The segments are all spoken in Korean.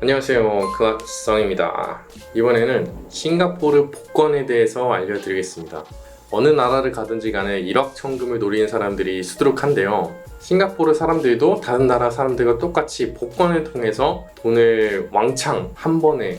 안녕하세요. 그악성입니다. 이번에는 싱가포르 복권에 대해서 알려드리겠습니다. 어느 나라를 가든지 간에 일확천금을 노리는 사람들이 수두룩한데요. 싱가포르 사람들도 다른 나라 사람들과 똑같이 복권을 통해서 돈을 왕창 한 번에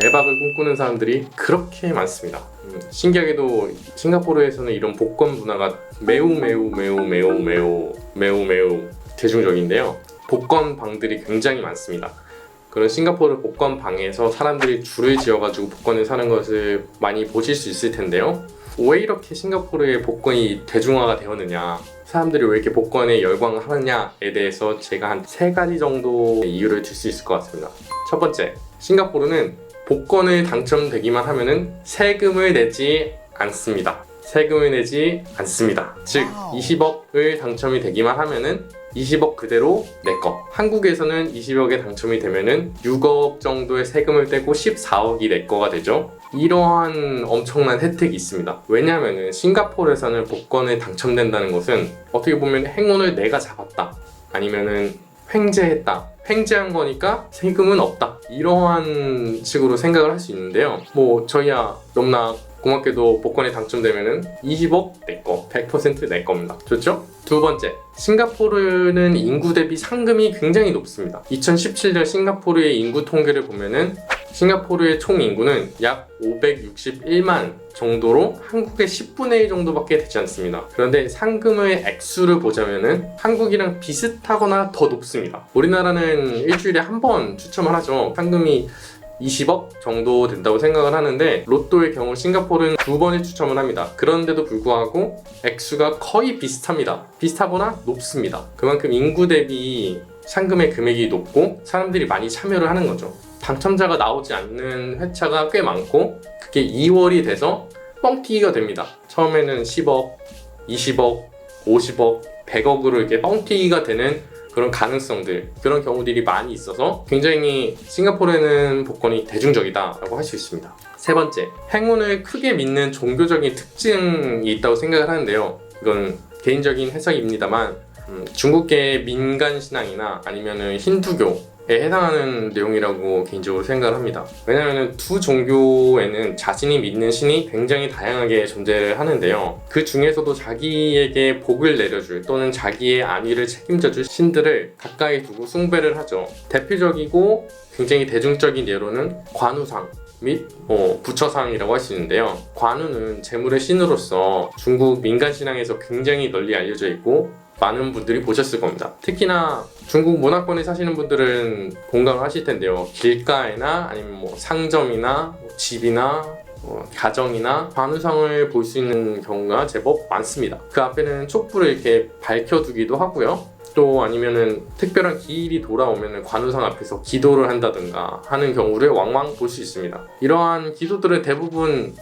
대박을 꿈꾸는 사람들이 그렇게 많습니다. 음, 신기하게도 싱가포르에서는 이런 복권 문화가 매우 매우 매우 매우 매우 매우 매우 대중적인데요. 복권 방들이 굉장히 많습니다. 그런 싱가포르 복권 방에서 사람들이 줄을 지어가지고 복권을 사는 것을 많이 보실 수 있을 텐데요. 왜 이렇게 싱가포르의 복권이 대중화가 되었느냐, 사람들이 왜 이렇게 복권에 열광하느냐에 대해서 제가 한 세 가지 정도 이유를 들 수 있을 것 같습니다. 첫 번째, 싱가포르는 복권을 당첨되기만 하면은 세금을 내지 않습니다. 세금을 내지 않습니다. 즉, 20억을 당첨이 되기만 하면은 20억 그대로 내 거. 한국에서는 20억에 당첨이 되면은 6억 정도의 세금을 떼고 14억이 내 거가 되죠. 이러한 엄청난 혜택이 있습니다. 왜냐하면은 싱가포르에서는 복권에 당첨된다는 것은 어떻게 보면 행운을 내가 잡았다. 아니면은 횡재했다. 횡재한 거니까 세금은 없다. 이러한 식으로 생각을 할 수 있는데요. 뭐 저희야 너무나 고맙게도 복권에 당첨되면은 20억 내 거, 100%내 겁니다. 좋죠? 두 번째, 싱가포르는 인구 대비 상금이 굉장히 높습니다. 2017년 싱가포르의 인구 통계를 보면은 싱가포르의 총 인구는 약 561만 정도로 한국의 10분의 1 정도밖에 되지 않습니다. 그런데 상금의 액수를 보자면은 한국이랑 비슷하거나 더 높습니다. 우리나라는 일주일에 한 번 추첨을 하죠. 상금이 20억 정도 된다고 생각을 하는데 로또의 경우 싱가포르는 두 번의 추첨을 합니다. 그런데도 불구하고 액수가 거의 비슷합니다. 비슷하거나 높습니다. 그만큼 인구 대비 상금의 금액이 높고 사람들이 많이 참여를 하는 거죠. 당첨자가 나오지 않는 회차가 꽤 많고 그게 2월이 돼서 뻥튀기가 됩니다. 처음에는 10억, 20억, 50억, 100억으로 이렇게 뻥튀기가 되는 그런 가능성들 그런 경우들이 많이 있어서 굉장히 싱가포르에는 복권이 대중적이다라고 할 수 있습니다. 세 번째, 행운을 크게 믿는 종교적인 특징이 있다고 생각을 하는데요. 이건 개인적인 해석입니다만 음, 중국계 민간 신앙이나 아니면은 힌두교 에 해당하는 내용이라고 개인적으로 생각을 합니다. 왜냐하면 두 종교에는 자신이 믿는 신이 굉장히 다양하게 존재를 하는데요. 그 중에서도 자기에게 복을 내려줄 또는 자기의 안위를 책임져줄 신들을 가까이 두고 숭배를 하죠. 대표적이고 굉장히 대중적인 예로는 관우상 및 어, 부처상이라고 할 수 있는데요. 관우는 재물의 신으로서 중국 민간 신앙에서 굉장히 널리 알려져 있고 많은 분들이 보셨을 겁니다. 특히나 중국 문화권에 사시는 분들은 공감을 하실 텐데요. 길가에나 아니면 뭐 상점이나 뭐 집이나 뭐 가정이나 관우상을 볼 수 있는 경우가 제법 많습니다. 그 앞에는 촛불을 이렇게 밝혀두기도 하고요. 또 아니면은 특별한 기일이 돌아오면은 관우상 앞에서 기도를 한다든가 하는 경우를 왕왕 볼 수 있습니다. 이러한 기도들은 대부분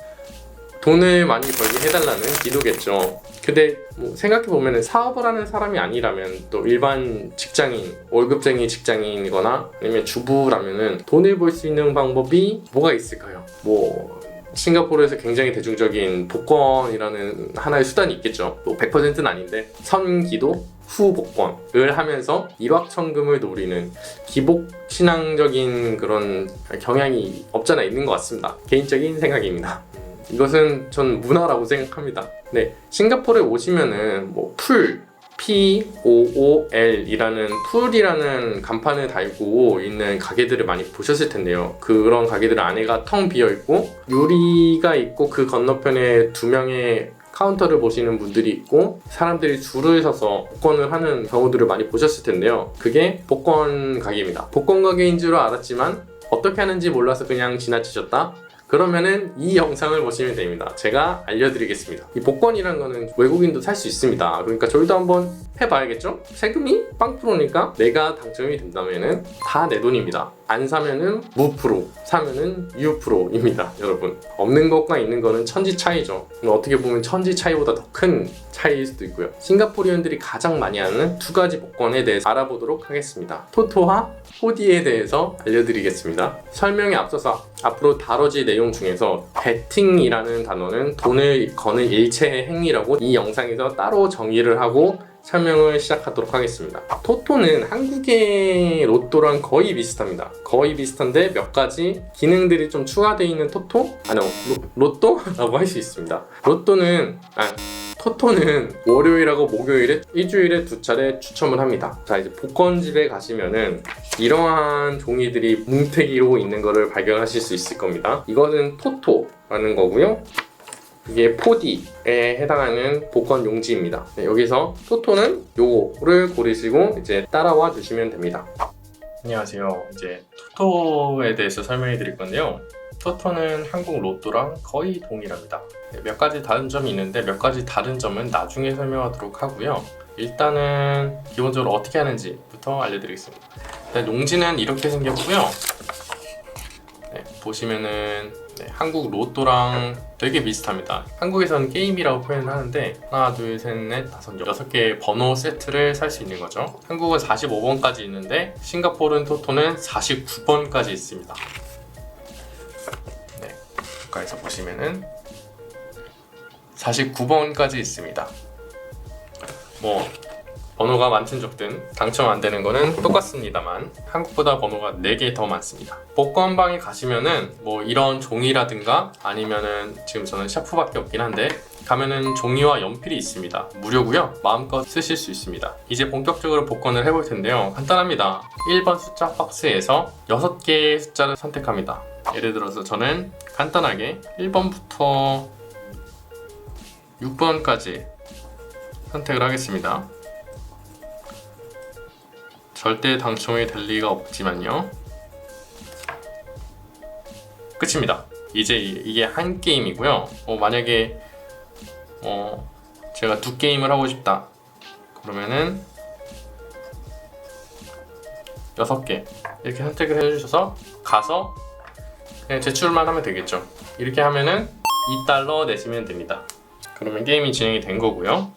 돈을 많이 벌게 해달라는 기도겠죠. 근데 뭐 생각해 보면 사업을 하는 사람이 아니라면 또 일반 직장인, 월급쟁이 직장인이거나 아니면 주부라면은 돈을 벌 수 있는 방법이 뭐가 있을까요? 뭐 싱가포르에서 굉장히 대중적인 복권이라는 하나의 수단이 있겠죠. 뭐 100%는 아닌데 선기도 후 복권을 하면서 일확천금을 노리는 기복 신앙적인 그런 경향이 없잖아 있는 것 같습니다. 개인적인 생각입니다. 이것은 전 문화라고 생각합니다. 네, 싱가포르에 오시면은 뭐 풀, P O O L이라는 풀이라는 간판을 달고 있는 가게들을 많이 보셨을 텐데요. 그런 가게들 안에가 텅 비어 있고 유리가 있고 그 건너편에 두 명의 카운터를 보시는 분들이 있고 사람들이 줄을 서서 복권을 하는 경우들을 많이 보셨을 텐데요. 그게 복권 가게입니다. 복권 가게인 줄 알았지만 어떻게 하는지 몰라서 그냥 지나치셨다. 그러면은 이 영상을 보시면 됩니다. 제가 알려드리겠습니다. 이 복권이란 거는 외국인도 살 수 있습니다. 그러니까 저희도 한번 해봐야겠죠? 세금이 빵프로니까 내가 당첨이 된다면은 다 내 돈입니다. 안 사면은 무프로, 사면은 유프로입니다, 여러분. 없는 것과 있는 거는 천지 차이죠. 어떻게 보면 천지 차이보다 더 큰 차이일 수도 있고요. 싱가포리언들이 가장 많이 하는 두 가지 복권에 대해서 알아보도록 하겠습니다. 토토와 호디에 대해서 알려드리겠습니다. 설명에 앞서서 앞으로 다뤄질 내용 중에서 베팅이라는 단어는 돈을 거는 일체의 행위라고 이 영상에서 따로 정의를 하고 설명을 시작하도록 하겠습니다. 토토는 한국의 로또랑 거의 비슷합니다. 거의 비슷한데 몇 가지 기능들이 좀 추가되어 있는 토토? 아니요, 로, 로또 라고 할 수 있습니다. 로또는, 아, 토토는 월요일하고 목요일에 일주일에 두 차례 추첨을 합니다. 자, 이제 복권집에 가시면은 이러한 종이들이 뭉태기로 있는 것을 발견하실 수 있을 겁니다. 이거는 토토라는 거고요. 이게 4D에 해당하는 복권 용지입니다. 네, 여기서 토토는 요거를 고르시고 이제 따라와 주시면 됩니다. 안녕하세요. 이제 토토에 대해서 설명해 드릴 건데요. 토토는 한국 로또랑 거의 동일합니다. 네, 몇 가지 다른 점이 있는데 몇 가지 다른 점은 나중에 설명하도록 하고요. 일단은 기본적으로 어떻게 하는지부터 알려드리겠습니다. 일단 용지는 이렇게 생겼고요. 네, 보시면은 네, 한국 로또랑 되게 비슷합니다. 한국에서는 게임이라고 표현을 하는데 하나, 둘, 셋, 넷, 다섯, 여섯 개의 번호 세트를 살 수 있는 거죠. 한국은 45번까지 있는데 싱가포르는 토토는 49번까지 있습니다. 네, 가까이서 보시면은 49번까지 있습니다. 뭐 번호가 많든 적든 당첨 안 되는 거는 똑같습니다만 한국보다 번호가 4개 더 많습니다. 복권방에 가시면은 뭐 이런 종이라든가 아니면은 지금 저는 샤프밖에 없긴 한데 가면은 종이와 연필이 있습니다. 무료고요. 마음껏 쓰실 수 있습니다. 이제 본격적으로 복권을 해볼 텐데요. 간단합니다. 1번 숫자 박스에서 6개의 숫자를 선택합니다. 예를 들어서 저는 간단하게 1번부터 6번까지 선택을 하겠습니다. 절대 당첨이 될 리가 없지만요. 끝입니다. 이제 이- 이게 한 게임이고요. 어, 만약에 어, 제가 두 게임을 하고 싶다. 그러면은 여섯 개 이렇게 선택을 해주셔서 가서 그냥 제출만 하면 되겠죠. 이렇게 하면은 2달러 내시면 됩니다. 그러면 게임이 진행이 된 거고요.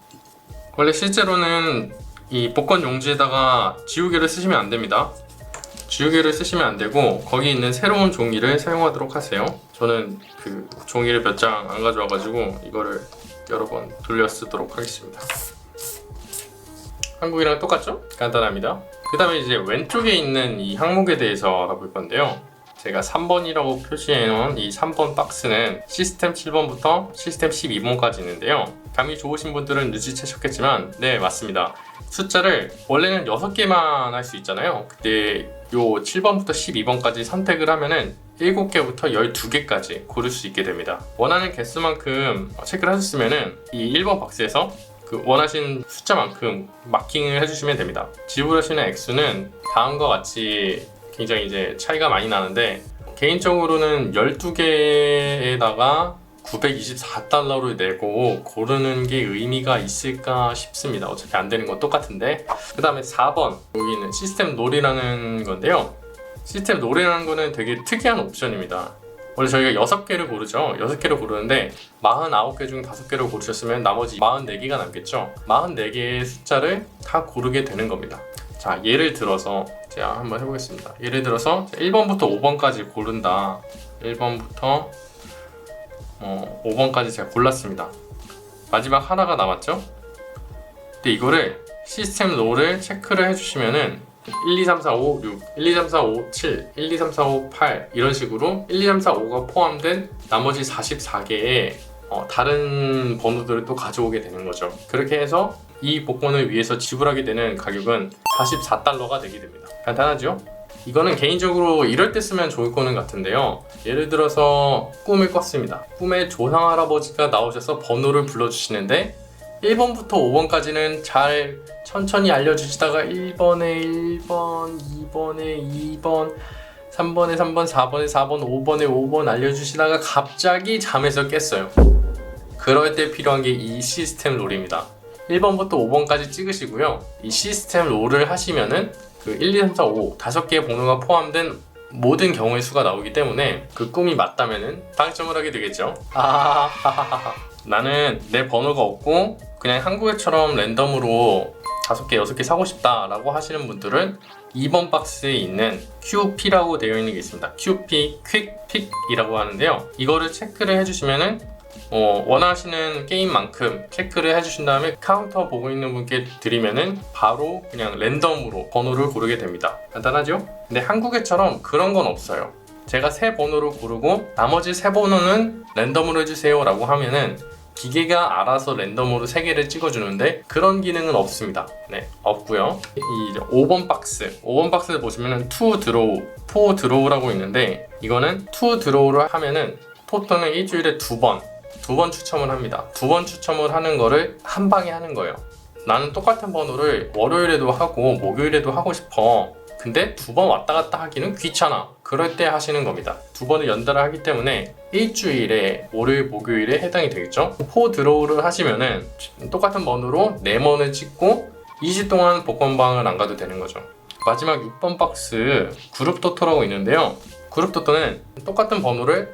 원래 실제로는 이 복권 용지에다가 지우개를 쓰시면 안 됩니다. 지우개를 쓰시면 안 되고 거기 있는 새로운 종이를 사용하도록 하세요. 저는 그 종이를 몇 장 안 가져와가지고 이거를 여러 번 돌려 쓰도록 하겠습니다. 한국이랑 똑같죠? 간단합니다. 그 다음에 이제 왼쪽에 있는 이 항목에 대해서 알아볼 건데요. 제가 3번이라고 표시해 놓은 이 3번 박스는 시스템 7번부터 시스템 12번까지 있는데요. 감이 좋으신 분들은 눈치채셨겠지만, 네, 맞습니다. 숫자를 원래는 6개만 할 수 있잖아요. 근데 요 7번부터 12번까지 선택을 하면은 7개부터 12개까지 고를 수 있게 됩니다. 원하는 개수만큼 체크를 하셨으면은 이 1번 박스에서 그 원하신 숫자만큼 마킹을 해주시면 됩니다. 지불하시는 액수는 다음과 같이 굉장히 이제 차이가 많이 나는데 개인적으로는 12개에다가 924달러를 내고 고르는 게 의미가 있을까 싶습니다. 어차피 안 되는 건 똑같은데. 그 다음에 4번. 여기는 시스템 롤이라는 건데요. 시스템 롤이라는 거는 되게 특이한 옵션입니다. 원래 저희가 6개를 고르죠. 6개를 고르는데 49개 중 5개를 고르셨으면 나머지 44개가 남겠죠. 44개의 숫자를 다 고르게 되는 겁니다. 자, 예를 들어서 제가 한번 해보겠습니다. 예를 들어서 1번부터 5번까지 고른다. 1번부터 어, 5번까지 제가 골랐습니다. 마지막 하나가 남았죠? 근데 이거를 시스템 롤을 체크를 해주시면은 1, 2, 3, 4, 5, 6, 1, 2, 3, 4, 5, 7, 1, 2, 3, 4, 5, 8 이런 식으로 1, 2, 3, 4, 5가 포함된 나머지 44개의 어, 다른 번호들을 또 가져오게 되는 거죠. 그렇게 해서 이 복권을 위해서 지불하게 되는 가격은 44달러가 되게 됩니다. 간단하죠? 이거는 개인적으로 이럴 때 쓰면 좋을 거는 같은데요. 예를 들어서 꿈을 꿨습니다. 꿈에 조상 할아버지가 나오셔서 번호를 불러주시는데 1번부터 5번까지는 잘 천천히 알려주시다가 1번에 1번, 2번에 2번, 3번에 3번, 4번에 4번, 5번에 5번 알려주시다가 갑자기 잠에서 깼어요. 그럴 때 필요한 게 이 시스템 롤입니다. 1번부터 5번까지 찍으시고요. 이 시스템 롤을 하시면은 그 1, 2, 3, 4, 5 다섯 개의 번호가 포함된 모든 경우의 수가 나오기 때문에 그 꿈이 맞다면은 당첨을 하게 되겠죠. 아하하하하. 나는 내 번호가 없고 그냥 한국애처럼 랜덤으로 다섯 개, 여섯 개 사고 싶다라고 하시는 분들은 2번 박스에 있는 QP라고 되어 있는 게 있습니다. QP 퀵픽이라고 하는데요. 이거를 체크를 해주시면은 어, 원하시는 게임만큼 체크를 해주신 다음에 카운터 보고 있는 분께 드리면은 바로 그냥 랜덤으로 번호를 고르게 됩니다. 간단하죠? 근데 한국애처럼 그런 건 없어요. 제가 세 번호를 고르고 나머지 세 번호는 랜덤으로 해주세요 라고 하면은 기계가 알아서 랜덤으로 세 개를 찍어주는데 그런 기능은 없습니다. 네, 없고요. 이 5번 박스, 5번 박스를 보시면은 투 드로우, 포 드로우라고 있는데 이거는 투 드로우를 하면은 포토는 일주일에 두 번, 두 번 추첨을 합니다. 두 번 추첨을 하는 거를 한 방에 하는 거예요. 나는 똑같은 번호를 월요일에도 하고 목요일에도 하고 싶어. 근데 두 번 왔다 갔다 하기는 귀찮아. 그럴 때 하시는 겁니다. 두 번을 연달아 하기 때문에 일주일에 월요일, 목요일에 해당이 되겠죠. 포 드로우를 하시면은 똑같은 번호로 네 번을 찍고 2시 동안 복권방을 안 가도 되는 거죠. 마지막 6번 박스 그룹 토토라고 있는데요. 그룹 토토는 똑같은 번호를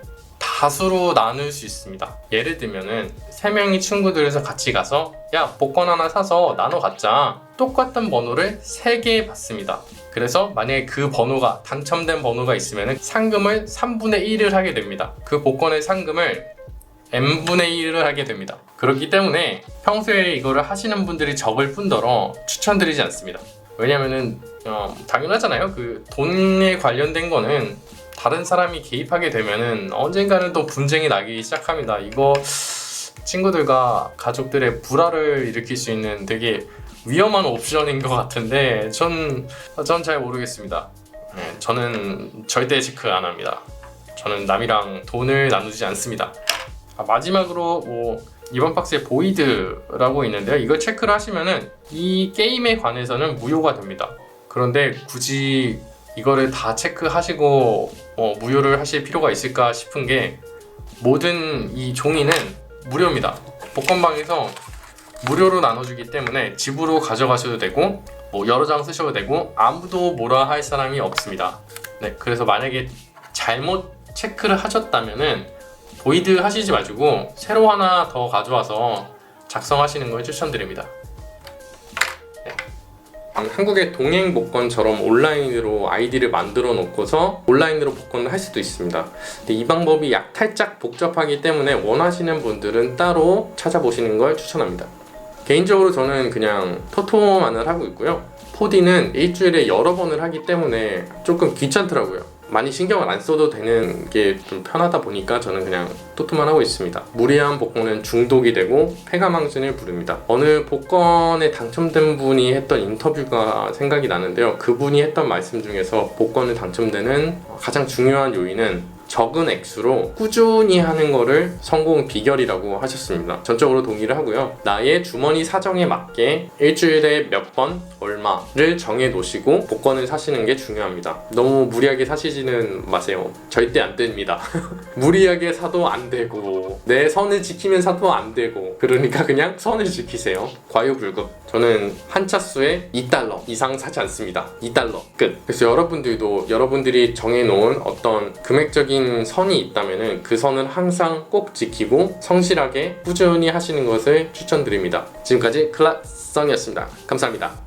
다수로 나눌 수 있습니다. 예를 들면은 세 명이 친구들에서 같이 가서 야 복권 하나 사서 나눠 갖자. 똑같은 번호를 세 개 받습니다. 그래서 만약에 그 번호가 당첨된 번호가 있으면 상금을 3분의 1을 하게 됩니다. 그 복권의 상금을 n분의 1을 하게 됩니다. 그렇기 때문에 평소에 이거를 하시는 분들이 적을 뿐더러 추천드리지 않습니다. 왜냐면은 어, 당연하잖아요. 그 돈에 관련된 거는 다른 사람이 개입하게 되면은 언젠가는 또 분쟁이 나기 시작합니다. 이거 친구들과 가족들의 불화를 일으킬 수 있는 되게 위험한 옵션인 것 같은데 전 전 잘 모르겠습니다. 네, 저는 절대 체크 안 합니다. 저는 남이랑 돈을 나누지 않습니다. 아, 마지막으로 뭐 이번 박스에 보이드라고 있는데요. 이걸 체크를 하시면은 이 게임에 관해서는 무효가 됩니다. 그런데 굳이 이거를 다 체크하시고 어, 무효를 하실 필요가 있을까 싶은 게 모든 이 종이는 무료입니다. 복권방에서 무료로 나눠주기 때문에 집으로 가져가셔도 되고 뭐 여러 장 쓰셔도 되고 아무도 뭐라 할 사람이 없습니다. 네, 그래서 만약에 잘못 체크를 하셨다면은 보이드 하시지 마시고 새로 하나 더 가져와서 작성하시는 걸 추천드립니다. 음, 한국의 동행 복권처럼 온라인으로 아이디를 만들어 놓고서 온라인으로 복권을 할 수도 있습니다. 근데 이 방법이 약 살짝 복잡하기 때문에 원하시는 분들은 따로 찾아보시는 걸 추천합니다. 개인적으로 저는 그냥 토토만을 하고 있고요. 4D는 일주일에 여러 번을 하기 때문에 조금 귀찮더라고요. 많이 신경을 안 써도 되는 게 좀 편하다 보니까 저는 그냥 토토만 하고 있습니다. 무리한 복권은 중독이 되고 폐가망신을 부릅니다. 어느 복권에 당첨된 분이 했던 인터뷰가 생각이 나는데요. 그분이 했던 말씀 중에서 복권을 당첨되는 가장 중요한 요인은 적은 액수로 꾸준히 하는 거를 성공 비결이라고 하셨습니다. 전적으로 동의를 하고요. 나의 주머니 사정에 맞게 일주일에 몇 번, 얼마를 정해 놓으시고 복권을 사시는 게 중요합니다. 너무 무리하게 사시지는 마세요. 절대 안 됩니다. 무리하게 사도 안 되고 내 선을 지키면 사도 안 되고 그러니까 그냥 선을 지키세요. 과유불급. 저는 한 차수에 2달러 이상 사지 않습니다. 2달러 끝. 그래서 여러분들도 여러분들이 정해 놓은 어떤 금액적인 선이 있다면은 그 선은 항상 꼭 지키고 성실하게 꾸준히 하시는 것을 추천드립니다. 지금까지 클라성이었습니다. 감사합니다.